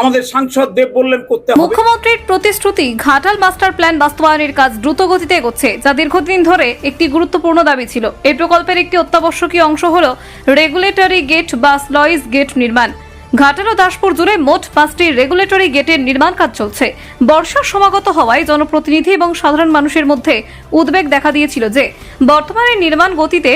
আমাদের সাংসদ দেব বললেন, করতে মুখ্যমন্ত্রীর প্রতিশ্রুতি, ঘাটাল মাস্টার প্ল্যান বাস্তবায়নের কাজ দ্রুত গতিতে এগোচ্ছে, যা দীর্ঘদিন ধরে একটি গুরুত্বপূর্ণ দাবি ছিল। এই প্রকল্পের একটি অত্যাবশ্যকীয় অংশ হল রেগুলেটরি গেট বা স্লয়েজ গেট নির্মাণ। ঘাটাল ও দাসপুর জুড়ে মোট পাঁচটি রেগুলেটরি গেটের নির্মাণ কাজ চলছে। বর্ষা সমাগত হওয়ায় জনপ্রতিনিধি এবং সাধারণ মানুষের মধ্যে উদ্বেগ দেখা দিয়েছিল যে, বর্তমানে নির্মাণ গতিতে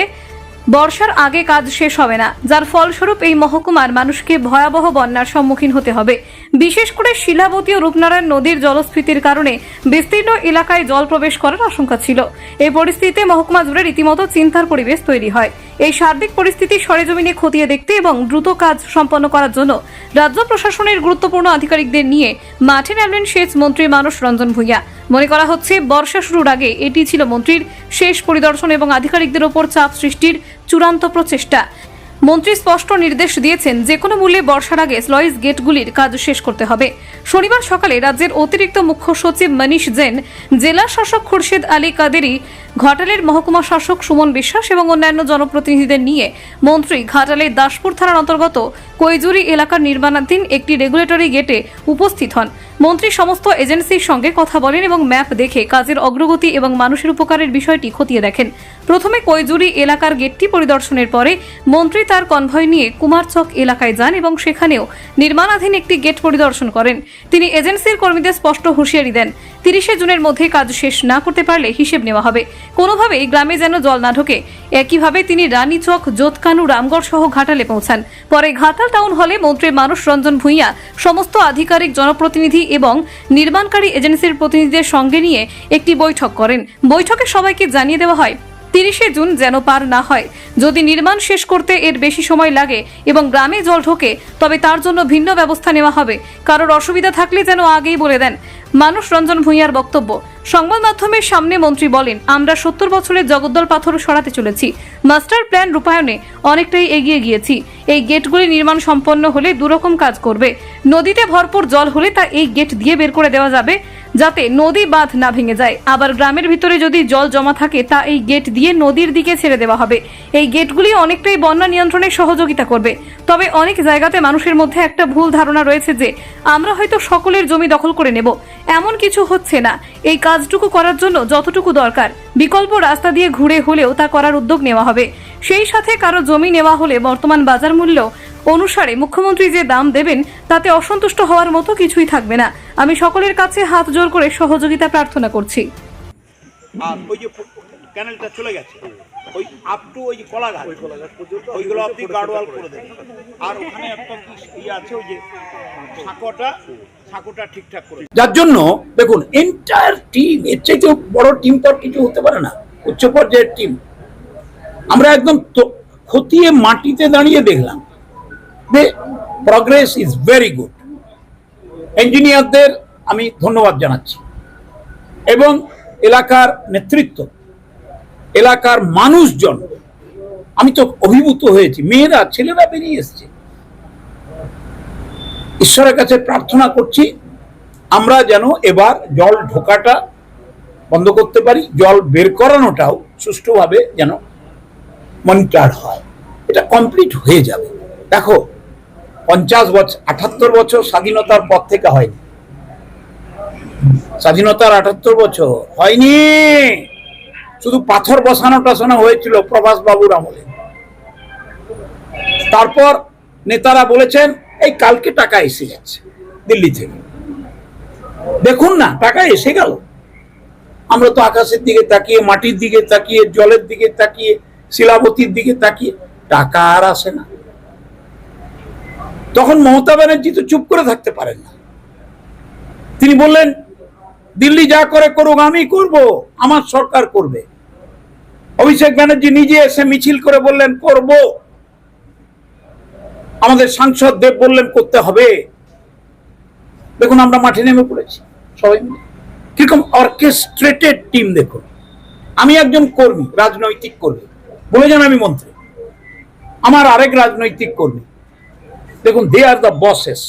বর্ষার আগে কাজ শেষ হবে না, যার ফলস্বরূপ এই মহকুমার মানুষকে ভয়াবহ বন্যার সম্মুখীন হতে হবে। বিশেষ করে শিলাবতী ও রূপনারায়ণ নদীর জলস্ফীতির কারণে বিস্তীর্ণ এলাকায় জল প্রবেশ করার আশঙ্কা ছিল। এই পরিস্থিতিতে মহকুমা জুড়ে রীতিমতো চিন্তার পরিবেশ তৈরি হয়। এই সার্বিক পরিস্থিতি সরেজমিনে খতিয়ে দেখতে এবং দ্রুত কাজ সম্পন্ন করার জন্য রাজ্য প্রশাসনের গুরুত্বপূর্ণ আধিকারিকদের নিয়ে মাঠে নামলেন সেচ মন্ত্রী মানস রঞ্জন ভূঁইয়া। মনে করা হচ্ছে, বর্ষা শুরুর আগে এটি ছিল মন্ত্রীর শেষ পরিদর্শন এবং আধিকারিকদের ওপর চাপ সৃষ্টির চূড়ান্ত প্রচেষ্টা। মন্ত্রী স্পষ্ট নির্দেশ দিয়েছেন, যে কোনো মূল্যে বর্ষার আগে স্লয়েজ গেটগুলির কাজ শেষ করতে হবে। শনিবার সকালে রাজ্যের অতিরিক্ত মুখ্য সচিব মনীষ জেন, জেলা শাসক খুরশেদ আলী কাদেরি, ঘাটালের মহকুমা শাসক সুমন বিশ্বাস এবং অন্যান্য জনপ্রতিনিধিদের নিয়ে মন্ত্রী ঘাটালের দাসপুর থানার অন্তর্গত কৈজুরি এলাকার নির্মাণাধীন একটি রেগুলেটরি গেটে উপস্থিত হন। মন্ত্রী সমস্ত এজেন্সির সঙ্গে কথা বলেন এবং ম্যাপ দেখে কাজের অগ্রগতি এবং মানুষের উপকারের বিষয়টি খতিয়ে দেখেন। প্রথমে কৈজুরি এলাকার গেটটি পরিদর্শনের পরে মন্ত্রী তার কনভয় নিয়ে কুমারচক এলাকায় যান এবং সেখানেও নির্মাণাধীন একটি গেট পরিদর্শন করেন। তিনি এজেন্সির কর্মীদের স্পষ্ট হুঁশিয়ারি দেন। তিরিশে জুনের মধ্যে কাজ শেষ না করতে পারলে হিসেব নেওয়া হবে। কোনোভাবেই গ্রামে যেন জল না ঢোকে। একইভাবে তিনি রানীচক জোতকানু রামগড় সহ ঘাটালে পৌঁছান। পরে ঘাটাল টাউন হলে মন্ত্রী মানুষ রঞ্জন ভূঁইয়া, সমস্ত আধিকারিক, জনপ্রতিনিধি এবং নির্মাণকারী এজেন্সির প্রতিনিধিদের সঙ্গে নিয়ে একটি বৈঠক করেন। বৈঠকে সবাইকে জানিয়ে দেওয়া হয়, তিরিশে জুন যেন পার না হয়। যদি নির্মাণ শেষ করতে এর বেশি সময় লাগে এবং গ্রামে জল ঢোকে, তবে তার জন্য ভিন্ন ব্যবস্থা নেওয়া হবে। কারোর অসুবিধা থাকলে যেন আগেই বলে দেন। মানুষ রঞ্জন ভূঁইয়ার বক্তব্য। সংবাদ মাধ্যমের সামনে মন্ত্রী বলেন, আমরা সত্তর বছরের জগদ্দল পাথর সরাতে চলেছি। মাস্টার প্ল্যান রূপায়ণে অনেকটাই এগিয়ে গিয়েছি। এই গেটগুলি নির্মাণ সম্পন্ন হলে দুরকম কাজ করবে। নদীতে ভরপুর জল হলে তা এই গেট দিয়ে বের করে দেওয়া যাবে। যাতে নদী বাঁধ না ভেঙে যায়। আবার গ্রামের ভিতরে যদি জল জমা থাকে, তা এই গেট দিয়ে নদীর দিকে ছেড়ে দেওয়া হবে। এই গেটগুলি অনেকটাই বন্যা নিয়ন্ত্রণে সহযোগিতা করবে। তবে অনেক জায়গাতে মানুষের মধ্যে একটা ভুল ধারণা রয়েছে যে, আমরা হয়তো সকলের জমি দখল করে নেব। এমন কিছু হচ্ছে না। এই কাজটুকু করার জন্য যতটুকু দরকার। বিকল্প রাস্তা দিয়ে ঘুরে হলেও তা করার উদ্যোগ নেওয়া হবে। সেই সাথে কারও জমি নেওয়া হলে বর্তমান বাজার মূল্য অনুসারে মুখ্যমন্ত্রী যে দাম দেবেন তাতে অসন্তুষ্ট হওয়ার মতো কিছুই থাকবে না। আমি সকলের কাছে হাত জোর করে সহযোগিতা প্রার্থনা করছি। আর ওই যে ক্যানেলটা চলে গেছে। ওই আপ টু ওই যে কলাঘাট ওই ওইগুলো আপনি গার্ডওয়াল করে দেবেন। আর ওখানে একটা ইয়ে আছে ওই যে সাঁকোটা সাঁকোটা ঠিকঠাক করে যার জন্য দেখুন এন্টায়ার টিম এর চাইতে বড় টিম তো কিছু হতে পারে না। উচ্চ পর্যায়ের টিম আমরা একদম খতিয়ে মাটিতে দাঁড়িয়ে দেখলাম। প্রগ্রেস ইজ ভেরি গুড ইঞ্জিনিয়ারদের আমি ধন্যবাদ জানাচ্ছি। এবং এলাকার নেতৃত্ব, এলাকার মানুষজন, আমি তো অভিভূত হয়েছি, মেয়েরা, ছেলেরা বেরিয়ে এসছে। ঈশ্বরের কাছে প্রার্থনা করছি, আমরা যেন এবার জল ঢোকাটা বন্ধ করতে পারি, জল বের করানোটাও সুষ্ঠুভাবে যেন মনিটার হয়। এটা কমপ্লিট হয়ে যাবে। দেখো পঞ্চাশ বছর, আটাত্তর বছর স্বাধীনতার পর থেকে হয়নি। স্বাধীনতার আটাত্তর বছর হয়নি। শুধু পাথর বসানো টাসানো হয়েছিল প্রভাস বাবুর আমলে। তারপর নেতারা বলেছেন, এই কালকে টাকা এসে যাচ্ছে দিল্লি থেকে। দেখুন না, টাকা এসে গেল। আমরা তো আকাশের দিকে তাকিয়ে, মাটির দিকে তাকিয়ে, জলের দিকে তাকিয়ে, শিলাবতীর দিকে তাকিয়ে, টাকা আর আসে না। তখন মমতা ব্যানার্জি তো চুপ করে থাকতে পারেন না। তিনি বললেন, দিল্লি যা করে করুক, আমি করব, আমার সরকার করবে। অভিষেক ব্যানার্জি নিজে এসে মিছিল করে বললেন, করব। আমাদের সাংসদ দেব বললেন, করতে হবে। দেখুন, আমরা মাঠে নেমে পড়েছি, সবাই মিলে। কীরকম অর্কেস্ট্রেটেড টিম দেখুন। আমি একজন কর্মী, রাজনৈতিক কর্মী। বলে যান, আমি মন্ত্রী। আমার আরেক রাজনৈতিক কর্মী। দেখুন they are the bosses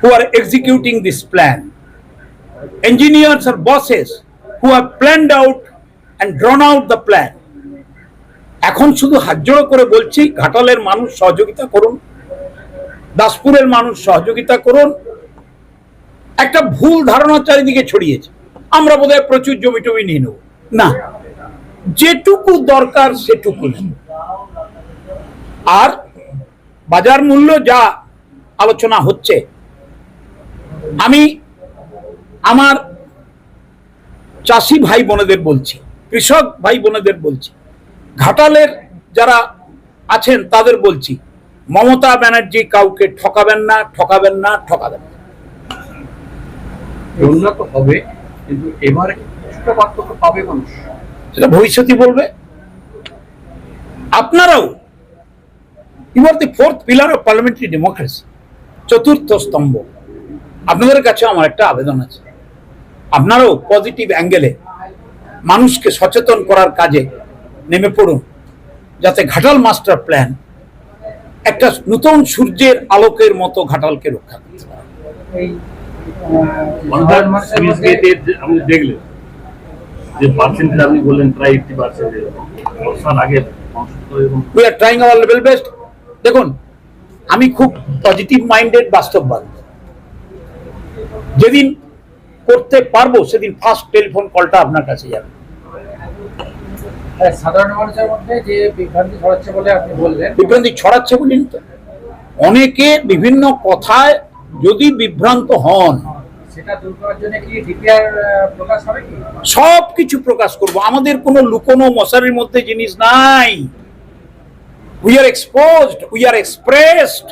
who are executing this plan engineers are bosses who have planned out and drawn out the plan. এখন শুধু হাত জোড়ো করে বলছি, ঘাটালের মানুষ সহযোগিতা করুন, দাসপুরের মানুষ সহযোগিতা করুন। একটা ভুল ধারণা চারিদিকে ছড়িয়েছে। আমরা বোধহয় প্রচুর জমি টমি নিয়ে নেব। না, যেটুকু দরকার সেটুকু আর বাজার মূল্য যা আলোচনা হচ্ছে আমি আমার চাষি ভাই বোনেদের বলছি কৃষক ভাই বোনেদের বলছি ঘাটালের যারা আছেন তাদের বলছি মমতা ব্যানার্জি কাউকে ঠকাবেন না ঠকাবেন না ঠকাবেন না। উন্নত হবে কিন্তু এবারে কিছুটা পার্থক্য পাবে মানুষ। সেটা ভবিষ্যতই বলবে। আপনারাও you are the fourth pillar of parliamentary democracy চতুর্থ স্তম্ভ। আপনাদের কাছে আমার একটা আবেদন আছে। আপনারাও পজিটিভ অ্যাঙ্গেলে মানুষকে সচেতন করার কাজে নেমে পড়ুন। যাতে ঘাটাল মাস্টার প্ল্যান একটা নতুন সূর্যের আলোকের মতো ঘাটালকে রক্ষা করতে পারে। আপনি দেখলেন যে পার্সেন্টেজ আপনি বললেন প্রায় এইটটি পার্সেন্টেজ বর্ষার আগে we are trying our level best দেখুন আমি খুব পজিটিভ মাইন্ডেড বাস্তববাদ যেদিন করতে পারব সেদিন ফার্স্ট টেলিফোন কলটা আপনার কাছে যাবে। সাধারণ মানুষের মধ্যে যে বিভ্রান্তি ছড়াচ্ছে বলে আপনি বললেন বিভ্রান্তি ছড়াচ্ছে বলিনি তো। অনেকে বিভিন্ন কথায় যদি বিভ্রান্ত হন সেটা দূর করার জন্য কি ডিপিআর প্রকাশ হবে কি? সব কিছু প্রকাশ করব। আমাদের কোনো লুকোনো মশারির মধ্যে জিনিস নাই। We are exposed we are expressed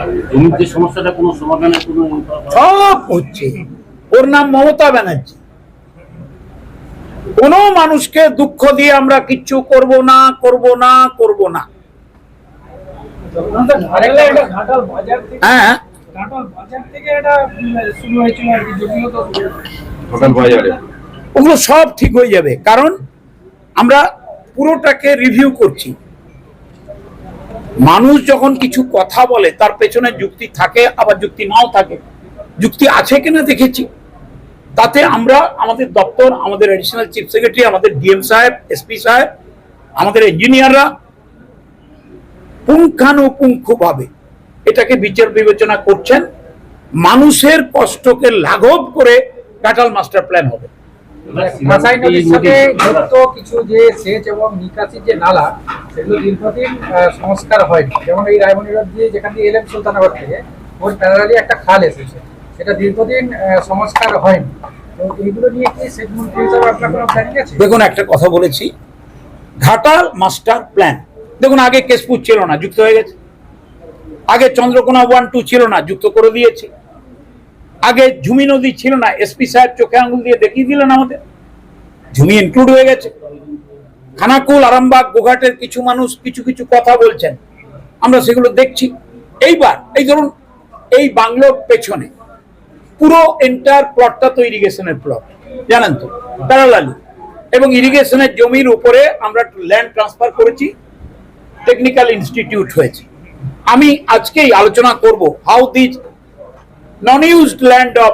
আর জমির যে সমস্যাটা কোনো সব হচ্ছে। ওর নাম মমতা ব্যানার্জি। কোন মানুষকে দুঃখ দিয়ে আমরা কিচ্ছু করব না করব না করব না। আরেকটা এটা ঘাটাল বাজার থেকে হ্যাঁ বাজারে। ওগুলো সব ঠিক হয়ে যাবে। কারণ আমরা পুরোটাকে রিভিউ করছি। মানুষ যখন কিছু কথা বলে, তার পেছনে যুক্তি থাকে, আবার যুক্তি নাও থাকে। যুক্তি আছে কিনা দেখেছি। তাতে আমরা, আমাদের দপ্তর, আমাদের এডিশনাল চিফ সেক্রেটারি আমাদের ডিএম সাহেব এসপি সাহেব, আমাদের ইঞ্জিনিয়াররা পুঙ্খানুপুঙ্খভাবে এটাকে বিচার বিবেচনা করছেন। মানুষের কষ্টকে লাঘব করে কাটাল মাস্টার প্ল্যান হবে। কাঁসাই নদীর সাথে যুক্ত কিছু যে সেচ এবং নিকাশির যে নালা সেগুলো দীর্ঘদিন সংস্কার হয়নি। যেমন এই রায়মণি রোড দিয়ে যেখান দিয়ে এলেন সুলতানাবাদ থেকে ওর প্যারালালি একটা খাল এসেছে। সেটা দীর্ঘদিন সংস্কার হয়নি। তো এইগুলো নিয়ে কি সেচ মন্ত্রী হিসাবে আপনার কোনো প্ল্যানিং আছে? দেখুন একটা কথা বলেছি। Ghatal master plan. দেখুন আগে কেশপুর ছিল না যুক্ত হয়ে গেছে। আগে চন্দ্রকোনা ওয়ান টু ছিল না যুক্ত করে দিয়েছে। আগে ঝুমি নদী ছিল না এসপি সাহেব চোখে আঙুল দিয়ে দেখিয়ে দিলেন আমাদের। ঝুমি ইনক্লুড হয়ে গেছে। খানাকুল, আরামবাগ গোঘাটের কিছু মানুষ কিছু কিছু কথা বলছেন। আমরা সেগুলো দেখছি। এইবার, এই ধরুন, এই বাংলোর পেছনে পুরো এন্টার প্লটটা তো ইরিগেশনের প্লট জানেন তো প্যারালালি এবং ইরিগেশনের জমির উপরে আমরা ল্যান্ড ট্রান্সফার করেছি টেকনিক্যাল ইনস্টিটিউট হয়েছে। আমি আজকেই আলোচনা করব how this non used land of